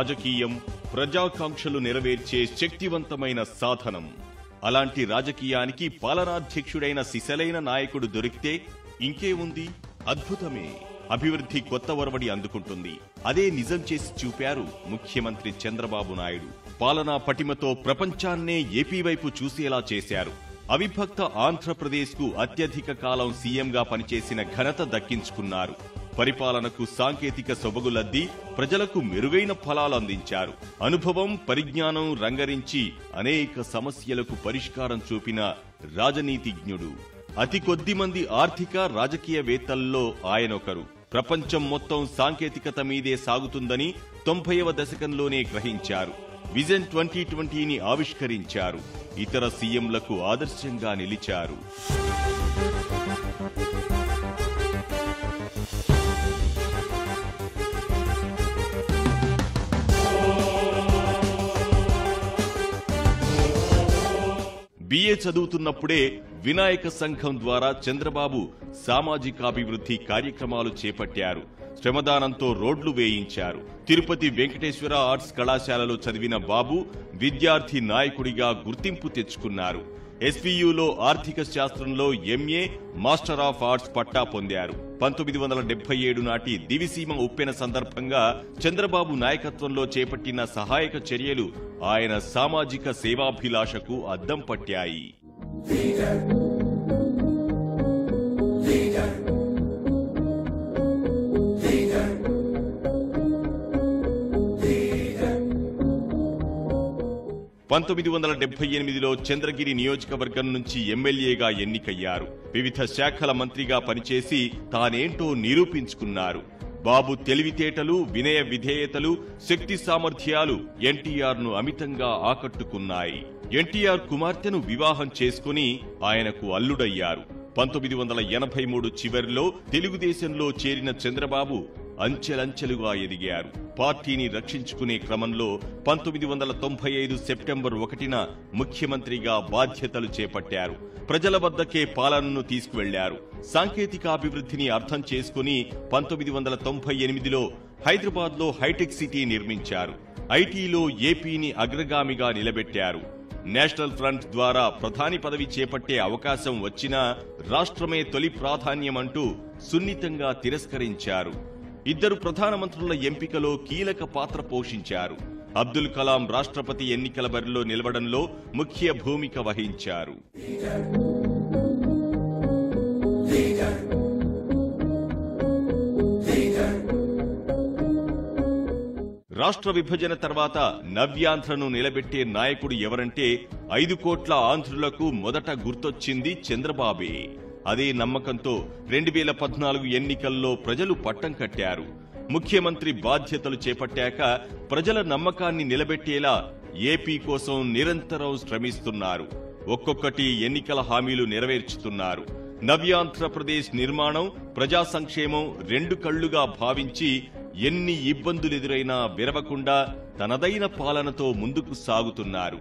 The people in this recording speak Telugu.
రాజకీయం ప్రజాకాంక్షలు నెరవేర్చే శక్తివంతమైన సాధనం. అలాంటి రాజకీయానికి పాలనాధ్యక్షుడైన సిసలైన నాయకుడు దొరికితే ఇంకే ఉంది? అద్భుతమే. అభివృద్ధి కొత్త ఒరవడి అందుకుంటుంది. అదే నిజం చేసి చూపారు ముఖ్యమంత్రి చంద్రబాబు నాయుడు. పాలనా పటిమతో ప్రపంచాన్నే ఏపీ వైపు చూసేలా చేశారు. అవిభక్త ఆంధ్రప్రదేశ్కు అత్యధిక కాలం సీఎంగా పనిచేసిన ఘనత దక్కించుకున్నారు. పరిపాలనకు సాంకేతిక సొబగులద్ది ప్రజలకు మెరుగైన ఫలాలు అందించారు. అనుభవం పరిజ్ఞానం రంగరించి అనేక సమస్యలకు పరిష్కారం చూపిన రాజనీతిజ్ఞుడు. అతి కొద్ది మంది ఆర్థిక రాజకీయవేత్తల్లో ఆయనొకరు. ప్రపంచం మొత్తం సాంకేతికత మీదే సాగుతుందని తొంభైవ దశకంలోనే గ్రహించారు. విజన్ ట్వంటీ ట్వంటీని ఆవిష్కరించారు. ఇతర సీఎంలకు ఆదర్శంగా నిలిచారు. బిఏ చదువుతున్నప్పుడే వినాయక సంఘం ద్వారా చంద్రబాబు సామాజికాభివృద్ధి కార్యక్రమాలు చేపట్టారు. శ్రమదానంతో రోడ్లు వేయించారు. తిరుపతి వెంకటేశ్వర ఆర్ట్స్ కళాశాలలో చదివిన బాబు విద్యార్థి నాయకుడిగా గుర్తింపు తెచ్చుకున్నారు. ఎస్పీయులో ఆర్థిక శాస్త్రంలో ఎంఏ మాస్టర్ ఆఫ్ ఆర్ట్స్ పట్టా పొందారు. పంతొమ్మిది వందల డెబ్బై ఏడు నాటి దివిసీమ ఉప్పెన సందర్భంగా చంద్రబాబు నాయకత్వంలో చేపట్టిన సహాయక చర్యలు ఆయన సామాజిక సేవాభిలాషకు అద్దం పట్టాయి. పంతొమ్మిది వందల డెబ్బై ఎనిమిదిలో చంద్రగిరి నియోజకవర్గం నుంచి ఎమ్మెల్యేగా ఎన్నికయ్యారు. వివిధ శాఖల మంత్రిగా పనిచేసి తానేంటో నిరూపించుకున్నారు. బాబు తెలివితేటలు వినయ విధేయతలు శక్తి సామర్థ్యాలు ఎన్టీఆర్ను అమితంగా ఆకట్టుకున్నాయి. ఎన్టీఆర్ కుమార్తెను వివాహం చేసుకుని ఆయనకు అల్లుడయ్యారు. పంతొమ్మిది వందల ఎనభై మూడు చివరిలో తెలుగుదేశంలో చేరిన చంద్రబాబు అంచెలంచెలుగా ఎదిగారు. పార్టీని రక్షించుకునే క్రమంలో పంతొమ్మిది వందల తొంభై ఐదు సెప్టెంబర్ ఒకటిన ముఖ్యమంత్రిగా బాధ్యతలు చేపట్టారు. ప్రజల వద్దకే పాలనను తీసుకువెళ్ళారు. సాంకేతిక అభివృద్ధిని అర్థం చేసుకుని పంతొమ్మిది వందల తొంభై ఎనిమిదిలో హైదరాబాద్లో హైటెక్ సిటీ నిర్మించారు. ఐటీలో ఏపీని అగ్రగామిగా నిలబెట్టారు. నేషనల్ ఫ్రంట్ ద్వారా ప్రధాని పదవి చేపట్టే అవకాశం వచ్చినా రాష్ట్రమే తొలి ప్రాధాన్యమంటూ సున్నితంగా తిరస్కరించారు. ఇద్దరు ప్రధానమంత్రుల ఎంపికలో కీలక పాత్ర పోషించారు. అబ్దుల్ కలాం రాష్ట్రపతి ఎన్నికల బరిలో నిలవడంలో ముఖ్య భూమిక వహించారు. రాష్ట్ర విభజన తర్వాత నవ్యాంధ్రను నిలబెట్టే నాయకుడు ఎవరంటే ఐదు కోట్ల ఆంధ్రులకు మొదట గుర్తొచ్చింది చంద్రబాబే. అదే నమ్మకంతో రెండు వేల పద్నాలుగు ఎన్నికల్లో ప్రజలు పట్టం కట్టారు. ముఖ్యమంత్రి బాధ్యతలు చేపట్టాక ప్రజల నమ్మకాన్ని నిలబెట్టేలా ఏపీ కోసం నిరంతరం శ్రమిస్తున్నారు. ఒక్కొక్కటి ఎన్నికల హామీలు నెరవేర్చుతున్నారు. నవ్యాంధ్రప్రదేశ్ నిర్మాణం ప్రజా సంక్షేమం రెండు కళ్ళుగా భావించి ఎన్ని ఇబ్బందులెదురైనా విరవకుండా తనదైన పాలనతో ముందుకు సాగుతున్నారు.